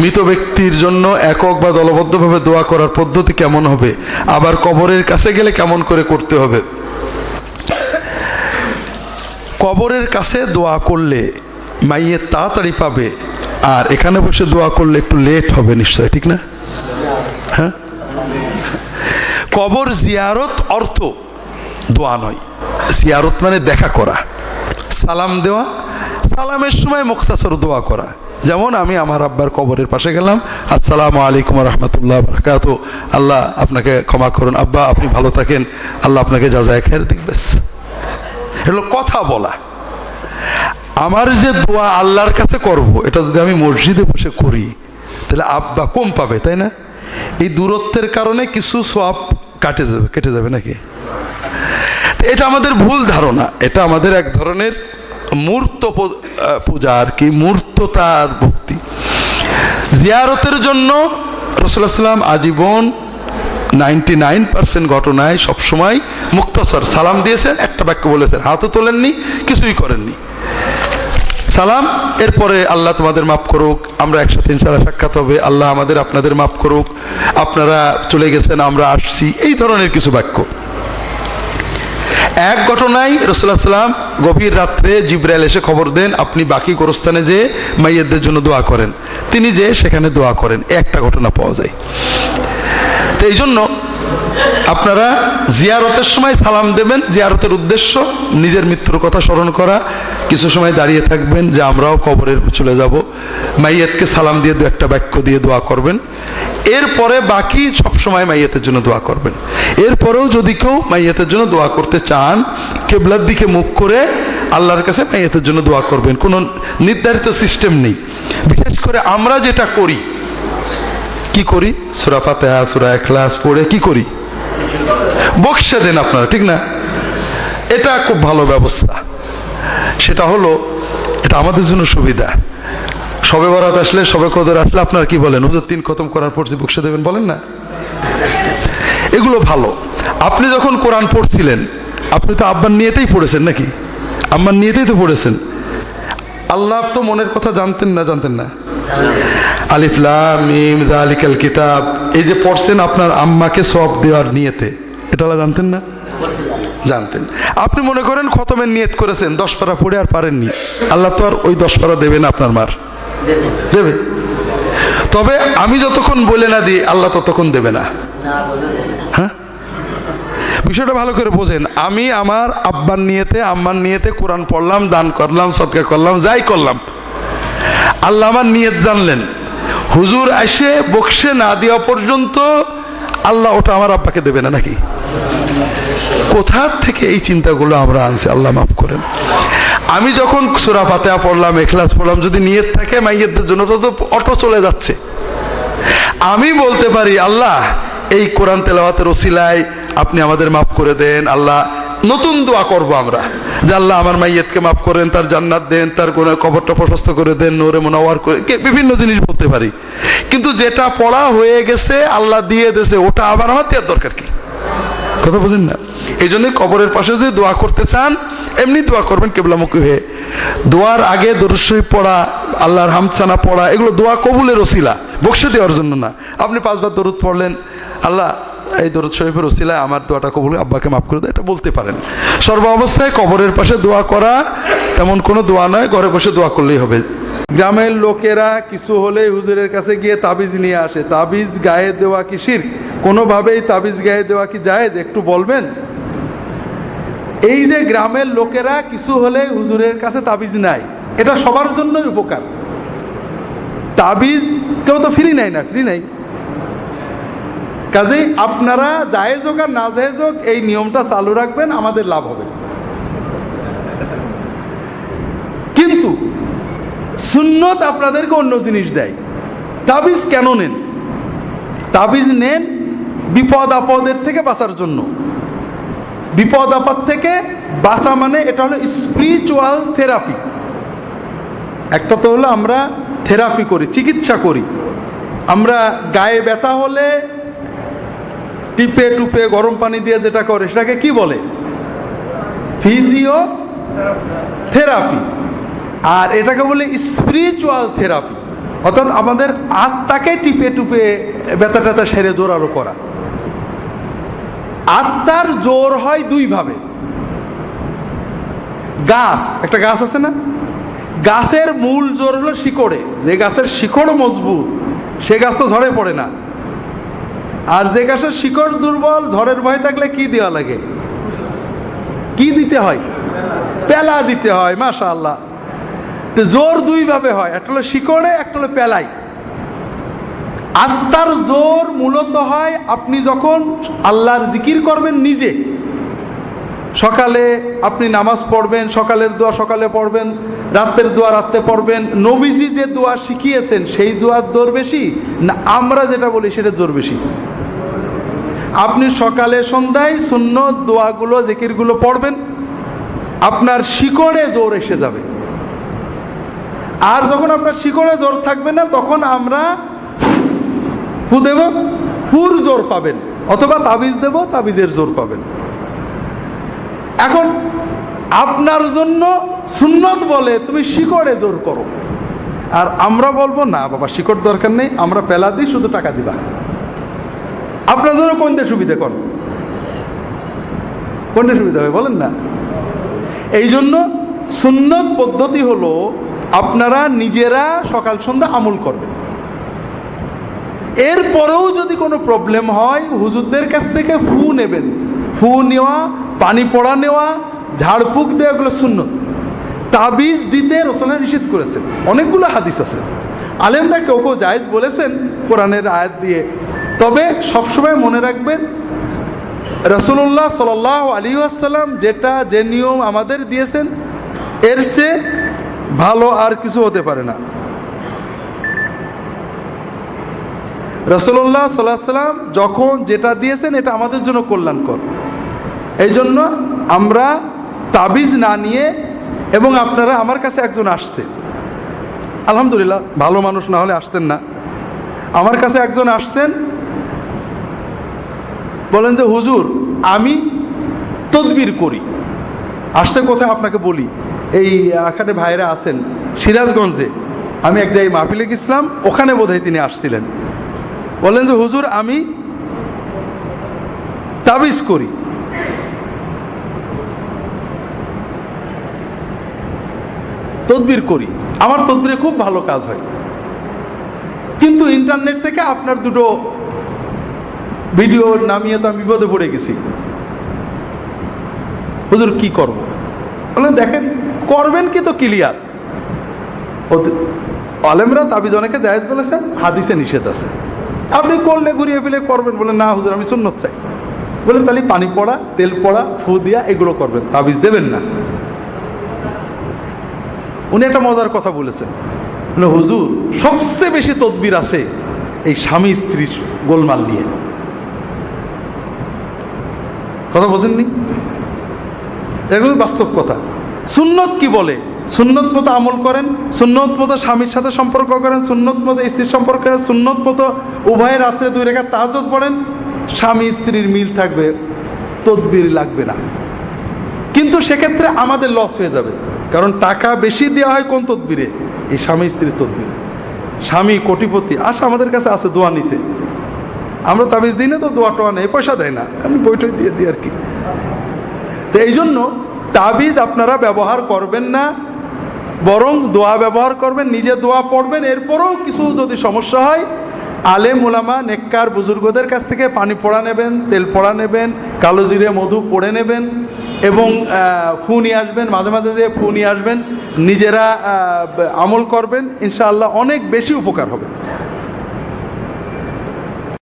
মৃত ব্যক্তির জন্য একক বা দলবদ্ধভাবে দোয়া করার পদ্ধতি কেমন হবে? আবার কবরের কাছে গেলে কেমন করে করতে হবে? কবরের কাছে দোয়া করলে মাইয়ে তাড়াতাড়ি পাবে, আর এখানে বসে দোয়া করলে একটু লেট হবে নিশ্চয়, ঠিক না? হ্যাঁ? কবর জিয়ারত অর্থ দোয়া নয়। জিয়ারত মানে দেখা করা, সালাম দেওয়া, সালামের সময় মুক্তাসর দোয়া করা। যেমন আমি আমার আব্বার কবরের পাশে গেলাম। আসসালামু আলাইকুম রহমতুল্লাহ বরকাত আল্লাহ আপনাকে ক্ষমা করুন। আব্বা, আপনি ভালো থাকেন। আল্লাহ আপনাকে যা যায় খেয়ে দেখবেস এগুলো কথা বলা। আমার যে দোয়া আল্লাহর কাছে করব, এটা যদি আমি মসজিদে বসে করি, তাহলে আব্বা কম পাবে, তাই না? এই দূরত্বের কারণে কিছু সব কাটে যাবে, কেটে যাবে নাকি? এটা আমাদের ভুল ধারণা। এটা আমাদের এক ধরনের মূর্ত পূজা আর কি মূর্ততার ভক্তি। জিয়ারতের জন্য রসুল্লাহ আজীবন নাইনটি নাইন পার্সেন্ট ঘটনায় সবসময় মুক্তসর। সালাম দিয়েছেন, একটা বাক্য বলেছেন, হাতও তোলেননি, কিছুই করেননি। সালাম, এরপরে আল্লাহ তোমাদের মাফ করুক, আমরা একসাথে ইনশাল্লাহ সাক্ষাৎ হবে। আল্লাহ আমাদের আপনাদের মাফ করুক। আপনারা চলে গেছেন, আমরা আসছি। এই ধরনের কিছু বাক্য। এক ঘটনায় রসুল্লাহ সাল্লাম গভীর রাত্রে জিব্রাইল এসে খবর দেন, আপনি বাকি গোরস্থানে যে মাইয়েদের জন্য দোয়া করেন। তিনি যে সেখানে দোয়া করেন। একটা ঘটনা পাওয়া যায়। তো এই জন্য আপনারা জিয়ারতের সময় সালাম দেবেন। জিয়ারতের উদ্দেশ্য নিজের মৃত্যুর কথা স্মরণ করা। কিছু সময় দাঁড়িয়ে থাকবেন যে আমরাও কবরের চলে যাব। মাইয়াতকে সালাম দিয়ে দু একটা বাক্য দিয়ে দোয়া করবেন। এরপরে বাকি সব সময় মাইয়াতের জন্য দোয়া করবেন। এরপরেও যদি কেউ মাইয়াতের জন্য দোয়া করতে চান, কেবলার দিকে মুখ করে আল্লাহর কাছে মাইয়াতের জন্য দোয়া করবেন। কোনো নির্ধারিত সিস্টেম নেই। বিশেষ করে আমরা যেটা করি, কি করি? সুরা ফাতেহা, সুরা এখলাস পড়ে কি করি? বক্সে দেন আপনারা, ঠিক না? এটা খুব ভালো ব্যবস্থা। সেটা হলো, এটা আমাদের জন্য সুবিধা। সবে বরাত আসলে, সবে কদর আসলে আপনারা কি বলেন? হুজুর, তিন খতম করার পর বক্সে দেবেন বলেন না? এগুলো ভালো। আপনি যখন কোরআন পড়ছিলেন, আপনি তো আব্বার নিয়েতেই পড়েছেন নাকি? আম্মার নিয়েতেই তো পড়েছেন। আল্লাহ তো মনের কথা জানতেন না জানতেন না। আলিফলাম মিম জালিকাল কিতাব। এই যে পড়ছেন আপনার আম্মাকে সব দেওয়ার নিয়েতে, এটা জানতেন না? জানতেন। আপনি মনে করেন খতমের নিয়ত করেছেন, দশ পারা পড়ে আর পারেননি। আল্লাহ তো আর ওই দশ পারা দেবে না আপনার মার। দেবে? তবে আমি যতক্ষণ বলে না দিই, আল্লাহ ততক্ষণ দেবে না। হ্যাঁ? বিষয়টা ভালো করে বোঝেন, আমি আমার আব্বার নিয়েতে, আম্মার নিয়েতে কোরআন পড়লাম, দান করলাম, সৎকার করলাম, যাই করলাম। আল্লাহ আমার নিয়ত জানলেন। হুজুর এসে বক্সে না দেওয়া পর্যন্ত আল্লাহ ওটা আমার আব্বাকে দেবে না নাকি? কোথা থেকে এই চিন্তাগুলো আমরা আনছি? আল্লাহ মাফ করেন। আমি যখন সুরা ফাতেহা পড়লাম, এখলাস পড়লাম, যদি নিয়ত থাকে মাইয়েদের জন্য তো অটো চলে যাচ্ছে। আমি বলতে পারি, আল্লাহ, এই কোরআন তেলাওয়াতের ওসিলায় আপনি আমাদের মাফ করে দেন, আল্লাহ নতুন দোয়া করব আমরা। যে আল্লাহ আমার মাইয়েতকে মাফ করেন, তার জান্নাত দেন, তার কোনো কবরটা প্রশস্ত করে দেন, নোরে মোনাওয়ার করে বিভিন্ন জিনিস বলতে পারি। কিন্তু যেটা পড়া হয়ে গেছে, আল্লাহ দিয়ে দেছে ওটা আবার আমার দেওয়ার দরকার কি? কথা বুঝেন না? এই জন্য কবরের পাশে যদি দোয়া করতে চান, এমনি দোয়া করবেন কেবলামুখী হয়ে। দোয়ার আগে দরুশরীফ পড়া, আল্লাহর হামসানা পড়া, এগুলো দোয়া কবুলের ওসিলা, বক্সে দেওয়ার জন্য না। আপনি পাঁচবার দরুদ পড়লেন, আল্লাহ এই দরদ শরীফের ওসিলায় আমার দোয়াটা কবুল, আব্বাকে মাফ করে দেয়, এটা বলতে পারেন। সর্ব অবস্থায় কবরের পাশে দোয়া করা তেমন কোনো দোয়া নয়, ঘরে বসে দোয়া করলেই হবে। গ্রামের লোকেরা কিছু হলে হুজুরের কাছে গিয়ে তাবিজ নিয়ে আসে। তাবিজ গায়ে দেওয়া কি শির কোনোভাবেই তাবিজ গায়ে দেওয়া কি জায়েজ? একটু বলবেন? এই যে গ্রামের লোকেরা কিছু হলে হুজুরের কাছে তাবিজ নাই এটা সবার জন্যই উপকার। তাবিজ কেউ তো ফ্রি নাই না, ফ্রি নাই। কাজেই আপনারা জায়েজ হোক আর না জায়েজ হোক, এই নিয়মটা চালু রাখবেন, আমাদের লাভ হবে। কিন্তু সুন্নত আপনাদেরকে অন্য জিনিস দেয়। তাবিজ কেন নেন? তাবিজ নেন বিপদ আপদের থেকে বাঁচার জন্য। বিপদ আপদ থেকে বাঁচা মানে এটা হলো স্পিরিচুয়াল থেরাপি একটা তো হলো আমরা থেরাপি করি, চিকিৎসা করি। আমরা গায়ে ব্যথা হলে টিপে টুপে গরম পানি দিয়ে যেটা করে, সেটাকে কি বলে? ফিজিও থেরাপি আর এটাকে বলে স্পিরিচুয়াল থেরাপি অর্থাৎ আমাদের আত্মাকে টিপে টুপে ব্যথা ট্যাথা সেরে জোরালো করা। আত্মার জোর হয় দুইভাবে গাছ, একটা গাছ আছে না? গাছের মূল জোর হলো শিকড়ে। যে গাছের শিকড় মজবুত, সে গাছ তো ঝরে পড়ে না। আর যে গাছের শিকড় দুর্বল, ঝড়ের ভয় থাকলে কি দেওয়া লাগে? কি দিতে হয়? পেলা দিতে হয় মাশা আল্লাহ তো জোর দুইভাবে হয়, একটা হলো শিকড়ে, একটা হলো পেলাই আত্মার জোর মূলত হয় আপনি যখন আল্লাহর জিকির করবেন নিজে। সকালে আপনি নামাজ পড়বেন, সকালের দোয়া সকালে পড়বেন রাত্রের দোয়া রাত্রে পড়বেন। নবীজি যে দোয়া শিখিয়েছেন, সেই দোয়ার জোর বেশি না আমরা যেটা বলি সেটা জোর বেশি? আপনি সকালে সন্ধ্যায় শূন্য দোয়াগুলো, জিকিরগুলো পড়বেন, আপনার শিকড়ে জোর এসে যাবে। আর যখন আপনার শিকড়ে জোর থাকবে না, তখন আমরা ফু দেব, ফুর জোর পাবেন, অথবা তাবিজ দেব, তাবিজের জোর পাবেন। এখন আপনার জন্য সুন্নত বলে তুমি শিকড়ে জোর করো। আর আমরা বলব, না বাবা, শিকড় দরকার নেই, আমরা পেলা দিই, শুধু টাকা দিবা। আপনার জন্য কোনটা সুবিধা কোন? কোনটা সুবিধা হবে বলেন না। এই জন্য সুন্নত পদ্ধতি হলো আপনারা নিজেরা সকাল সন্ধ্যা আমল করবেন। এরপরেও যদি কোনো প্রবলেম হয়, হুজুরদের কাছ থেকে ফু নেবেন। ফু নেওয়া, পানি পড়া নেওয়া ঝাড়ফুঁক দেওয়া, এগুলো শূন্য তাবিজ দিতে রসনা নিষেধ করেছেন। অনেকগুলো হাদিস আছে। আলেমরা কেউ কেউ জায়েজ বলেছেন, কোরআনের আয়াত দিয়ে। তবে সবসময় মনে রাখবেন রসুল্লাহ সাল আলী আসসালাম যেটা, যে নিয়ম আমাদের দিয়েছেন, এর চেয়ে ভালো আর কিছু হতে পারে না। রসুল্লাহ সাল্লাহ সাল্লাম যখন যেটা দিয়েছেন, এটা আমাদের জন্য কল্যাণকর। এই জন্য আমরা তাবিজ না নিয়ে এবং আপনারা আমার কাছে একজন আসছে। আলহামদুলিল্লাহ, ভালো মানুষ না হলে আসতেন না। আমার কাছে একজন আসছেন বলেন যে, হুজুর, আমি তদবির করি। আসছে কোথায় আপনাকে বলি? এই এখানে ভাইরা আছেন সিরাজগঞ্জে। আমি এক জায়গায় মাহফিলে গেছিলাম, ওখানে বোধহয় তিনি আসছিলেন। বললেন যে, হুজুর, আমি তাবিজ করি। তদবির করি। আমার তদবিরে খুব ভালো কাজ হয়। কিন্তু ইন্টারনেট থেকে আপনার দুটো ভিডিও নামিয়ে তো আমি বিপদে পড়ে গেছি। হুজুর, কি করব? বললেন দেখেন, করবেন কি তো ক্লিয়ার। আলেমরা তাবিজ অনেকে জায়েজ বলেছেন হাদিসে নিষেধ আছে। আপনি করলে ঘুরিয়ে ফেলে করবেন। বলে, না হুজুর, আমি সুন্নত চাই। বলেন তাহলে পানি পড়া, তেল পড়া, ফু দিয়া এগুলো করবেন, তাবিজ দেবেন না। উনি একটা মজার কথা বলেছেন। হুজুর, সবচেয়ে বেশি তদবির আছে এই স্বামী স্ত্রীর গোলমাল নিয়ে। কথা বোঝেননি? এগুলো বাস্তব কথা। সুন্নত কি বলে? সুন্নত মতো আমল করেন, সুন্নত মতো স্বামীর সাথে সম্পর্ক করেন, সুন্নত মতো স্ত্রীর সম্পর্ক করেন, সুন্নত মতো উভয় রাত্রে দুই রেখা তাহাজত পড়েন, স্বামী স্ত্রীর মিল থাকবে, তদবির লাগবে না। কিন্তু সেক্ষেত্রে আমাদের লস হয়ে যাবে। কারণ টাকা বেশি দেওয়া হয় কোন তদবিরে? এই স্বামী স্ত্রীর তদবিরে। স্বামী কোটিপতি আশা আমাদের কাছে আছে দোয়া নিতে। আমরা তাবিজ দিই না তো দোয়া টোয়া নেই, পয়সা দেয় না। আমি বইটই দিয়ে দিই আর কি। তো এই জন্য তাবিজ আপনারা ব্যবহার করবেন না, বরং দোয়া ব্যবহার করবেন, নিজে দোয়া পড়বেন। এরপরেও কিছু যদি সমস্যা হয়, আলেম ওলামা নেককার বুজুর্গদের কাছ থেকে পানি পড়া নেবেন, তেল পড়া নেবেন, কালো জিরে মধু পড়ে নেবেন এবং ফু নিয়ে আসবেন, মাঝে মাঝে দিয়ে ফু নিয়ে আসবেন। নিজেরা আমল করবেন, ইনশাআল্লাহ অনেক বেশি উপকার হবে।